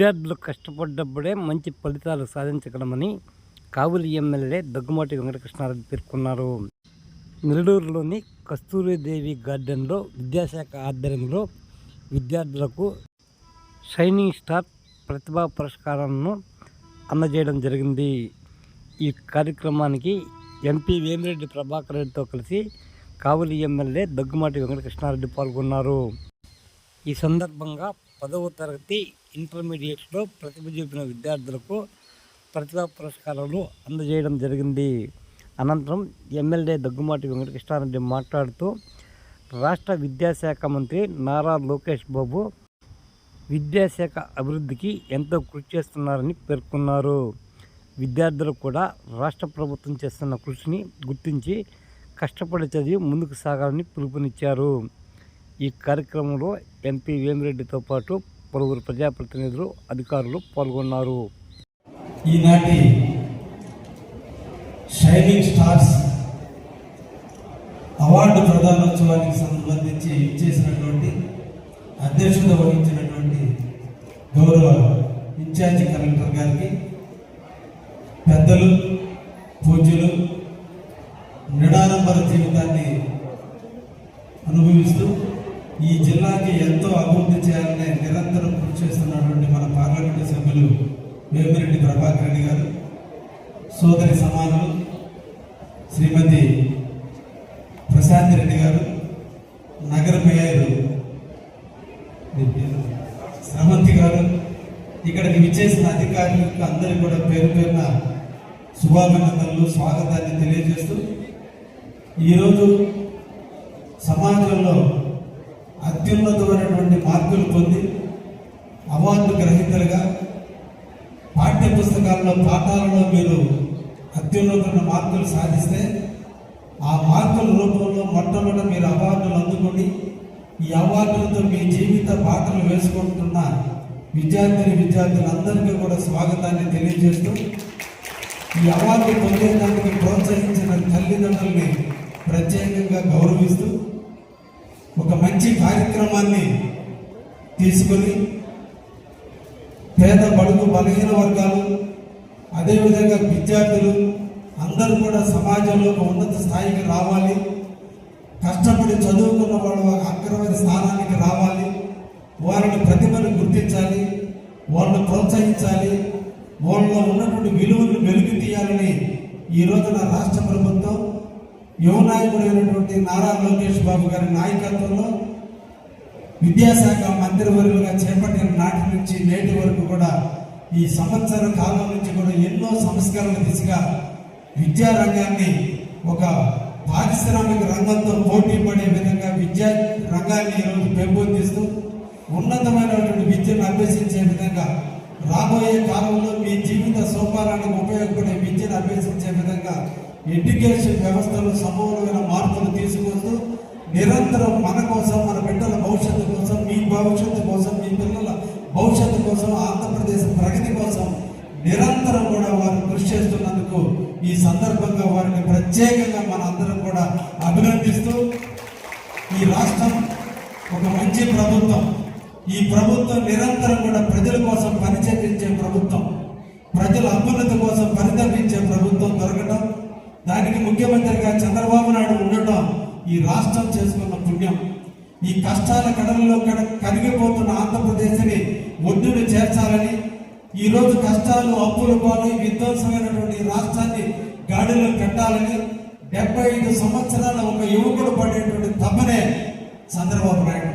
విద్యార్థులు కష్టపడ్డప్పుడే మంచి ఫలితాలు సాధించగలమని కావులి ఎమ్మెల్యే దగ్గుమాటి వెంకటకృష్ణారెడ్డి పేర్కొన్నారు. నెల్లూరులోని కస్తూరిదేవి గార్డెన్లో విద్యాశాఖ ఆధ్వర్యంలో విద్యార్థులకు షైనింగ్ స్టార్ ప్రతిభా పురస్కారాలను అందజేయడం జరిగింది. ఈ కార్యక్రమానికి ఎంపీ వేమిరెడ్డి ప్రభాకర్ రెడ్డితో కలిసి కావులి ఎమ్మెల్యే దగ్గుమాటి వెంకటకృష్ణారెడ్డి పాల్గొన్నారు. ఈ సందర్భంగా పదవ తరగతి ఇంటర్మీడియట్లో ప్రతిభ చూపిన విద్యార్థులకు ప్రతిభా పురస్కారాలు అందజేయడం జరిగింది. అనంతరం ఎమ్మెల్యే దగ్గుమాటి వెంకటకృష్ణారెడ్డి మాట్లాడుతూ రాష్ట్ర విద్యాశాఖ మంత్రి నారా లోకేష్ బాబు విద్యాశాఖ అభివృద్ధికి ఎంతో కృషి చేస్తున్నారని పేర్కొన్నారు. విద్యార్థులు కూడా రాష్ట్ర ప్రభుత్వం చేస్తున్న కృషిని గుర్తించి కష్టపడి చదివి ముందుకు సాగాలని పిలుపునిచ్చారు. ఈ కార్యక్రమంలో ఎంపీ వేమిరెడ్డితో పాటు పలువురు ప్రజాప్రతినిధులు అధికారులు పాల్గొన్నారు. ఈనాటి షైనింగ్ స్టార్స్ అవార్డు ప్రదానోత్సవానికి సంబంధించి ఇచ్చేసినటువంటి అధ్యక్షత వహించినటువంటి గౌరవ ఇన్ఛార్జి కలెక్టర్ గారికి పెద్దలు పూజ్యులు నిడానంబర జీవితాన్ని ఎంతో అభివృద్ధి చేయాలని నిరంతరం కృషి చేస్తున్నటువంటి మన పార్లమెంటు సభ్యులు వేమిరెడ్డి ప్రభాకర్ రెడ్డి గారు సోదరి సమానులు శ్రీమతి ప్రశాంత్ రెడ్డి గారు నగర మేయర్ శ్రవంతి గారు ఇక్కడికి విచ్చేసిన అధికారులకు అందరికీ కూడా పేరు పేరున శుభాభినందనలు స్వాగతాన్ని తెలియజేస్తూ ఈరోజు సమాజంలో అత్యున్నతమైనటువంటి మార్కులు పొంది అవార్డు గ్రహీతలుగా పాఠ్య పుస్తకాల్లో పాఠాలలో మీరు అత్యున్నతమైన మార్కులు సాధిస్తే ఆ మార్కుల రూపంలో మొట్టమొదట మీరు అవార్డులు అందుకొని ఈ అవార్డులతో మీ జీవిత బాటలు వేసుకుంటున్న విద్యార్థిని విద్యార్థులందరికీ కూడా స్వాగతాన్ని తెలియజేస్తూ ఈ అవార్డు పొందేదానికి ప్రోత్సహించిన తల్లిదండ్రుల్ని ప్రత్యేకంగా గౌరవిస్తూ ఒక మంచి కార్యక్రమాన్ని తీసుకొని పేద బడుగు బలహీన వర్గాలు అదేవిధంగా విద్యార్థులు అందరూ కూడా సమాజంలో ఒక ఉన్నత స్థాయికి రావాలి. కష్టపడి చదువుకున్న వాళ్ళు ఒక అగ్రమైన స్థానానికి రావాలి. వారిని ప్రతిభను గుర్తించాలి. వాళ్ళని ప్రోత్సహించాలి. వాళ్ళలో ఉన్నటువంటి విలువలను వెలుగు తీయాలని ఈ రోజున రాష్ట్ర ప్రభుత్వం యువ నాయకుడైనటువంటి నారా లోకేష్ బాబు గారి నాయకత్వంలో విద్యాశాఖ మంత్రివర్యులుగా చేపట్టిన నాటి నుంచి నేటి వరకు కూడా ఈ సంవత్సర కాలం నుంచి కూడా ఎన్నో సంస్కరణ దిశగా విద్యారంగాన్ని ఒక పారిశ్రామిక రంగంతో పోటీ పడే విధంగా విద్యా రంగాన్ని ఈరోజు పెంపొందిస్తూ ఉన్నతమైనటువంటి విద్యను అభ్యసించే విధంగా రాబోయే కాలంలో మీ జీవిత సోపానానికి ఉపయోగపడే విద్యను అభ్యసించే విధంగా ఎడ్యుకేషన్ వ్యవస్థలో సమూలమైన మార్పులు తీసుకొస్తూ నిరంతరం మన కోసం మన బిడ్డల భవిష్యత్తు కోసం మీ భవిష్యత్తు కోసం మీ పిల్లల భవిష్యత్తు కోసం ఆంధ్రప్రదేశ్ ప్రగతి కోసం నిరంతరం కూడా వారు కృషి చేస్తున్నందుకు ఈ సందర్భంగా వారిని ప్రత్యేకంగా మన అందరం కూడా అభినందిస్తూ ఈ రాష్ట్రం ఒక మంచి ప్రభుత్వం. ఈ ప్రభుత్వం నిరంతరం కూడా ప్రజల కోసం పనిచేపించే ప్రభుత్వం. ప్రజల అభ్యున్నతి కోసం పరితపించే ప్రభుత్వం దొరకడం దానికి ముఖ్యమంత్రిగా చంద్రబాబు నాయుడు ఉండటం ఈ రాష్ట్రం చేసుకున్న పుణ్యం. ఈ కష్టాల కడలలో కడ కరిగిపోతున్న ఆంధ్రప్రదేశ్ని ఒడ్డును చేర్చాలని ఈరోజు కష్టాలు అప్పులు పాలు విధ్వంసమైనటువంటి రాష్ట్రాన్ని గాడిలో పెట్టాలని డెబ్బై ఐదు సంవత్సరాల ఒక యువకుడు పడేటువంటి తపనే చంద్రబాబు నాయుడు.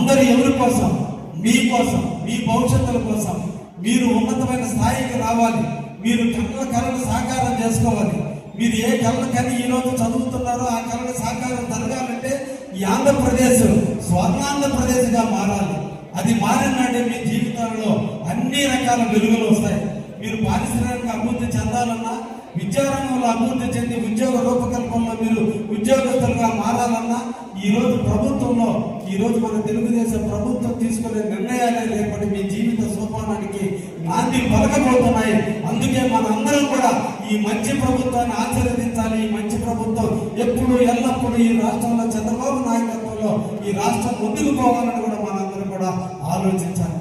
అందరు ఎవరి కోసం? మీ కోసం మీ భవిష్యత్తుల కోసం. మీరు ఉన్నతమైన స్థాయికి రావాలి. మీరు కళ్ళ కళను సాకారం చేసుకోవాలి. మీరు ఏ కళ్ళ కని ఈరోజు చదువుతున్నారో ఆ కళను సాకారం జరగాలంటే ఈ ఆంధ్రప్రదేశ్ స్వర్ణాంధ్రప్రదేశ్గా మారాలి. అది మారినాడే మీ జీవితాల్లో అన్ని రకాల వెలుగులు వస్తాయి. మీరు పారిశ్రామిక అభివృద్ధి చెందాలన్నా విద్యారంగంలో అభివృద్ధి చెంది ఉద్యోగ రూపకల్పనలో మీరు ఉద్యోగస్తులుగా మారాలన్నా ఈ రోజు ప్రభుత్వంలో ఈ రోజు మన తెలుగుదేశం ప్రభుత్వం తీసుకునే నిర్ణయాలే రేపటి మీ జీవిత సోపానానికి నాంది పలకబోతున్నాయి. అందుకే మన అందరం కూడా ఈ మంచి ప్రభుత్వాన్ని ఆశీర్వదించాలి. ఈ మంచి ప్రభుత్వం ఎప్పుడు ఎల్లప్పుడూ ఈ రాష్ట్రంలో చంద్రబాబు నాయకత్వంలో ఈ రాష్ట్రం ముందుకు పోవాలని కూడా మనందరం కూడా ఆలోచించాలి.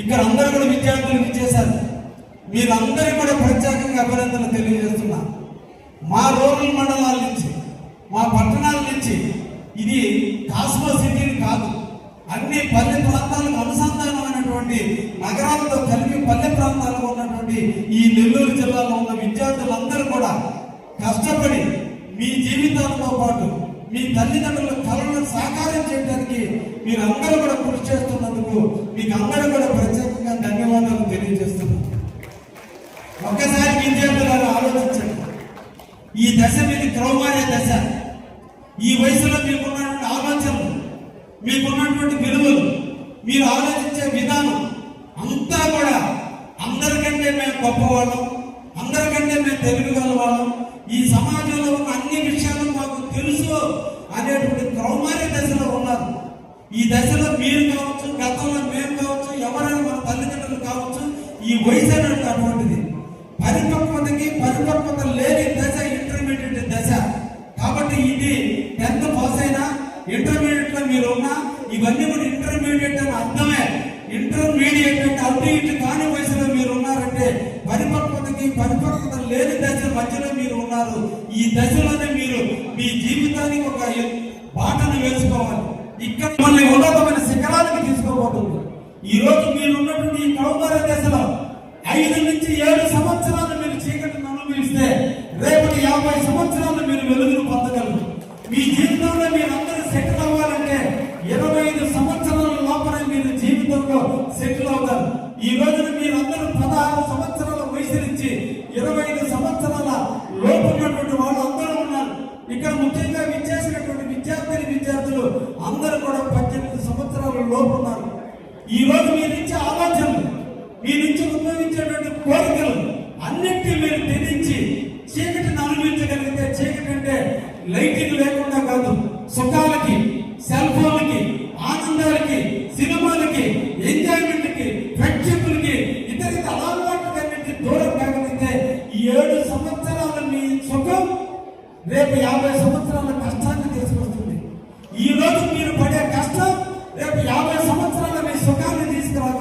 ఇక్కడ అందరూ కూడా విద్యార్థులు విచ్చేశారు మీరందరికీ కూడా ప్రత్యేకంగా అభినందనలు తెలియజేస్తున్నా. మా రూరల్ మండలాల నుంచి మా పట్టణాల నుంచి ఇది కాస్మో సిటీని కాదు అన్ని పల్లె ప్రాంతాలకు అనుసంధానమైనటువంటి నగరాలతో కలిపి పల్లె ప్రాంతాలకు ఉన్నటువంటి ఈ నెల్లూరు జిల్లాలో ఉన్న విద్యార్థులందరూ కూడా కష్టపడి మీ జీవితాలతో పాటు మీ తల్లిదండ్రుల కళలను సాకారం చేయడానికి మీరందరూ కూడా కృషి చేస్తున్నందుకు మీకు అందరూ కూడా ప్రత్యేకంగా ధన్యవాదాలు తెలియజేస్తున్నాను. దశ మీది క్రౌమార్య దశ. ఈ వయసులో మీకున్నటువంటి ఆలోచనలు మీకున్నటువంటి విలువలు మీరు ఆలోచించే విధానం అంతా కూడా అందరికంటే మేము గొప్పవాళ్ళం అందరికంటే మేము తెలివిగల వాళ్ళం ఈ సమాజంలో ఉన్న అన్ని విషయాలు మాకు తెలుసు అనేటువంటి క్రౌమార్య దశలో ఉన్నారు. ఈ దశలో మీరు కావచ్చు గతంలో మేము కావచ్చు ఎవరైనా మన తల్లిదండ్రులు కావచ్చు ఈ వయసు అనేది అటువంటిది పరిపక్వతకి పరిపక్వత లేని దశ కాబట్టి ఇది టెన్త్ పాస్ అయినా ఇంటర్మీడియట్లో మీరు ఉన్నా ఇవన్నీ కూడా ఇంటర్మీడియట్ అని అర్థమే. ఇంటర్మీడియట్ అంటే అటు ఇటు కాని వయసులో మీరు ఉన్నారంటే పరిపక్వతకి పరిపక్వత లేని దశ మధ్యలో మీరు ఉన్నారు. ఈ దశలోనే మీరు మీ జీవితానికి ఒక బాటను వేసుకోవాలి. ఇక్కడ మిమ్మల్ని ఉన్నతమైన శిఖరాలకు తీసుకోబోతుంది ఈ రోజు మీరు ఉన్నటువంటి ఈ కౌమార దశలో సంవత్సరాల వాళ్ళు అందరూ ఉన్నారు. ఇక్కడ ముఖ్యంగా విచ్చేసినటువంటి విద్యార్థిని విద్యార్థులు అందరూ కూడా పద్దెనిమిది సంవత్సరాల లోపు ఉన్నారు. ఈ రోజు మీ నుంచి ఆలోచనలు మీ నుంచి ఉద్భవించేటువంటి కోరికలు అన్నింటినీ మీరు త్యజించి చీకటిని అనుభవించగలిగితే చీకటి అంటే లైటింగ్ లేకుండా కాదు సుఖాలకి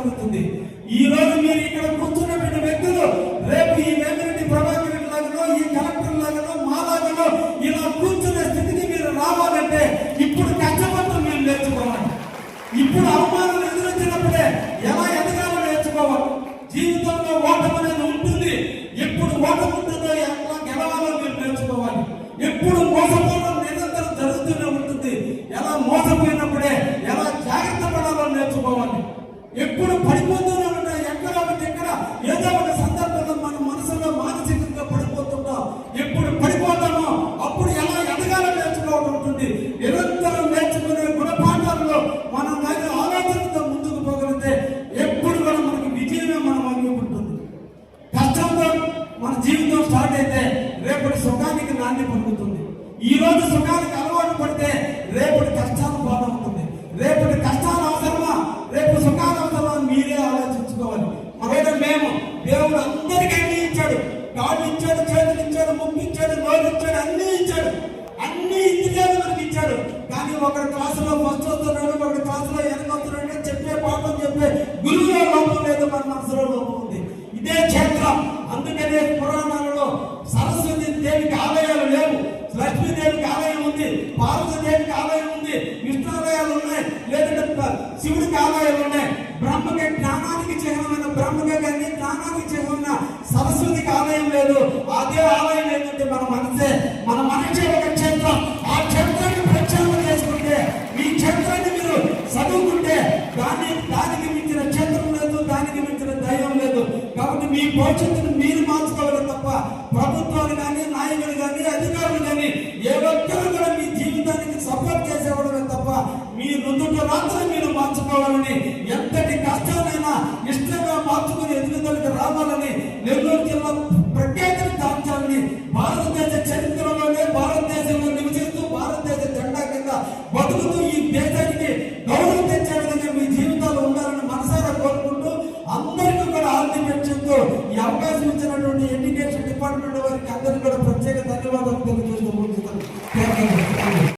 తీసుకురాగలుగుతుంది ఈ రోజు మీరు ఇక్కడ కూర్చున్నటువంటి వ్యక్తులు రేపు ఈ వేమిరెడ్డి ప్రభాకర్ లాగా ఈ కలెక్టర్ లాగానో మా లాగలో ఇలా కూర్చునే స్థితికి మీరు రావాలంటే ఇప్పుడు కష్టపడటం మేము నేర్చుకోవాలి. ఇప్పుడు అవమానం ఎదురొచ్చినప్పుడే ఎలా ఎదగాలో నేర్చుకోవాలి. జీవితంలో ఓటమి అనేది ఉంటుంది. ఎప్పుడు ఓటమి ఉంటుందో ఎలా గెలవాలో మీరు నేర్చుకోవాలి. ఎప్పుడు మోసపోవడం నిరంతరం జరుగుతూనే ఉంటుంది. ఎలా మోసపోయిన ఎప్పుడు పడిపోతూనే ఉంటాయి ఎక్కడ ఒకటి ఎక్కడ ఏదో ఒక సందర్భంలో మన మనసులో మానసికంగా పడిపోతుంటాం. ఎప్పుడు పడిపోతామో అప్పుడు ఎలా ఎదగాలో నేర్చుకోవడం ఉంటుంది. నిరంతరం నేర్చుకునే గుణపాఠాల్లో మనం దాని ఆలోచనతో ముందుకు పోగలిగితే ఎప్పుడు కూడా మనకి విజయమే మనం అందుకుంటుంది కష్టంతో మన జీవితం స్టార్ట్ అయితే రేపటి సుఖానికి నాణ్య పొందుతుంది. ఈ రోజు సుఖానికి అలవాటు పడితే రేపటి కష్టాలు ఒకరి క్లాసులో ఫస్ట్ వస్తున్నాడు ఒకరి క్లాసులో వెనక వస్తున్నాడు చెప్పే పాఠం చెప్పే గురువులో లోపం లేదు మన మనసులో లోపం ఉంది. ఇదే క్షేత్రం. అందుకనే పురాణాలలో సరస్వతి దేవికి ఆలయాలు లేవు. లక్ష్మీదేవికి ఆలయం ఉంది పార్వతీదేవికి ఆలయం ఉంది విష్ణులయాలు ఉన్నాయి లేదంటే శివుడికి ఆలయాలు ఉన్నాయి. బ్రహ్మకి జ్ఞానానికి చిహ్నమైన బ్రహ్మకి కానీ జ్ఞానానికి చిహ్నమైన సరస్వతికి ఆలయం లేదు. అదే ఆలయం ఏంటంటే మన మనసే. మన మనసే ఒక క్షేత్రం. మీ భవిష్యత్తును మీరు మార్చుకోవాలి తప్ప ప్రభుత్వాలు కానీ నాయకులు కానీ అధికారులు కానీ ఏ ఒక్కరు కూడా మీ జీవితానికి సపోర్ట్ చేసేవాడమే తప్ప మీ రుదుట రాత్రి మీరు మార్చుకోవాలని ఎంత వారికి అందరికీ